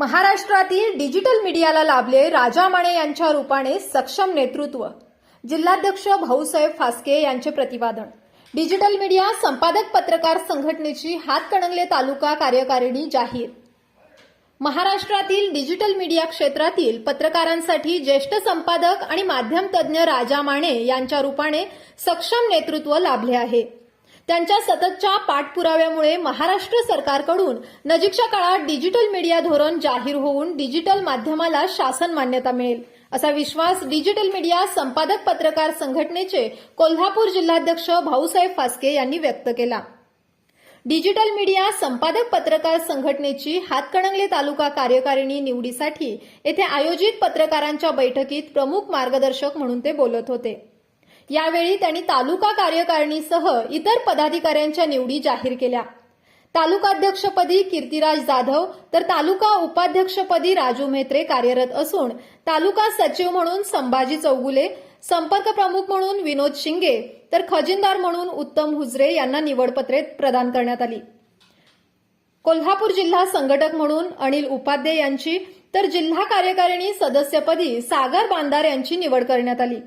महाराष्ट्रातील डिजिटल मीडियाला लाभले राजा माने यांच्या रूपाने सक्षम नेतृत्व. जिल्हाध्यक्ष भाऊसाहेब फास्के यांचे प्रतिपादन. डिजिटल मीडिया संपादक पत्रकार संघटनेची हातकणंगले तालुका कार्यकारिणी जाहीर. महाराष्ट्रातील डिजिटल मीडिया क्षेत्रातील पत्रकारांसाठी ज्येष्ठ संपादक आणि माध्यम तज्ज्ञ राजा माने यांच्या रूपाने सक्षम नेतृत्व लाभले आहे. त्यांच्या सततच्या पाठपुराव्यामुळे महाराष्ट्र सरकारकडून नजीकच्या काळात डिजिटल मीडिया धोरण जाहीर होऊन डिजिटल माध्यमाला शासन मान्यता मिळेल. असा विश्वास डिजिटल मीडिया संपादक पत्रकार संघटनेचे कोल्हापूर जिल्हाध्यक्ष भाऊसाहेब फास्के यांनी व्यक्त केला. डिजिटल मीडिया संपादक पत्रकार संघटनेची हातकणंगले तालुका कार्यकारिणी निवडीसाठी येथे आयोजित पत्रकारांच्या बैठकीत प्रमुख मार्गदर्शक म्हणून ते बोलत होते. यावेळी त्यांनी तालुका कार्यकारिणीसह इतर पदाधिकाऱ्यांच्या निवडी जाहीर केल्या. तालुकाध्यक्षपदी कीर्तिराज जाधव तर तालुका उपाध्यक्षपदी राजू म्हेत्रे कार्यरत असून तालुका सचिव म्हणून संभाजी चौगुले संपर्क प्रमुख म्हणून विनोद शिंगे तर खजिनदार म्हणून उत्तम हुजरे यांना निवडपत्रे प्रदान करण्यात आली. कोल्हापूर जिल्हा संघटक म्हणून अनिल उपाध्ये यांची तर जिल्हा कार्यकारिणी सदस्यपदी सागर बांदार यांची निवड करण्यात आली.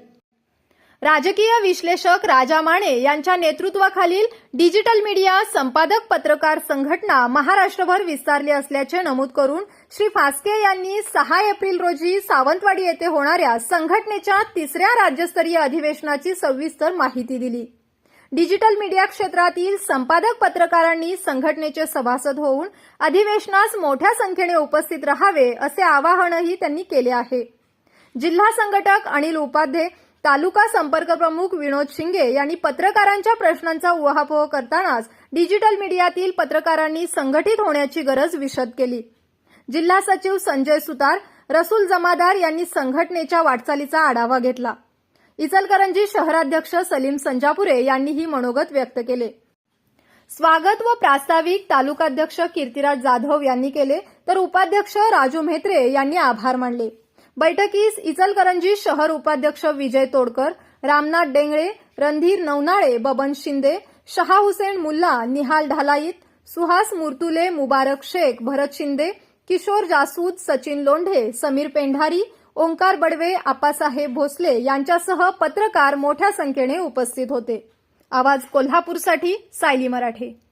राजकीय विश्लेषक राजा माने यांच्या नेतृत्वाखालील डिजिटल मीडिया संपादक पत्रकार संघटना महाराष्ट्रभर विस्तारली असल्याचे नमूद करून श्री फास्के यांनी सहा एप्रिल रोजी सावंतवाडी येथे होणाऱ्या संघटनेच्या तिसऱ्या राज्यस्तरीय अधिवेशनाची सविस्तर माहिती दिली. डिजिटल मीडिया क्षेत्रातील संपादक पत्रकारांनी संघटनेचे सभासद होऊन अधिवेशनास मोठ्या संख्येने उपस्थित राहावे असे आवाहनही त्यांनी केले आहे. जिल्हा संघटक अनिल उपाध्ये तालुका संपर्क प्रमुख विनोद शिंगे यांनी पत्रकारांच्या प्रश्नांचा उहापोह करतानाच डिजिटल मीडियातील पत्रकारांनी संघटित होण्याची गरज विशद केली. जिल्हा सचिव संजय सुतार रसूल जमादार यांनी संघटनेच्या वाटचालीचा आढावा घेतला. इचलकरंजी शहराध्यक्ष सलीम संजापुरे यांनीही मनोगत व्यक्त केले. स्वागत व प्रास्ताविक तालुकाध्यक्ष कीर्तिराज जाधव यांनी केले तर उपाध्यक्ष राजू म्हेत्रे यांनी आभार मानले. बैठकीस इचलकरंजी शहर उपाध्यक्ष विजय तोडकर रामनाथ डेंगळे रणधीर नवनाळे बबन शिंदे शहा हुसेन मुल्ला निहाल ढालाईत सुहास मुर्तुले मुबारक शेख भरत शिंदे किशोर जासूद सचिन लोंढे समीर पेंढारी ओंकार बडवे आप्पासाहेब भोसले यांच्यासह पत्रकार मोठ्या संख्येने उपस्थित होते. आवाज कोल्हापूरसाठी सायली मराठे.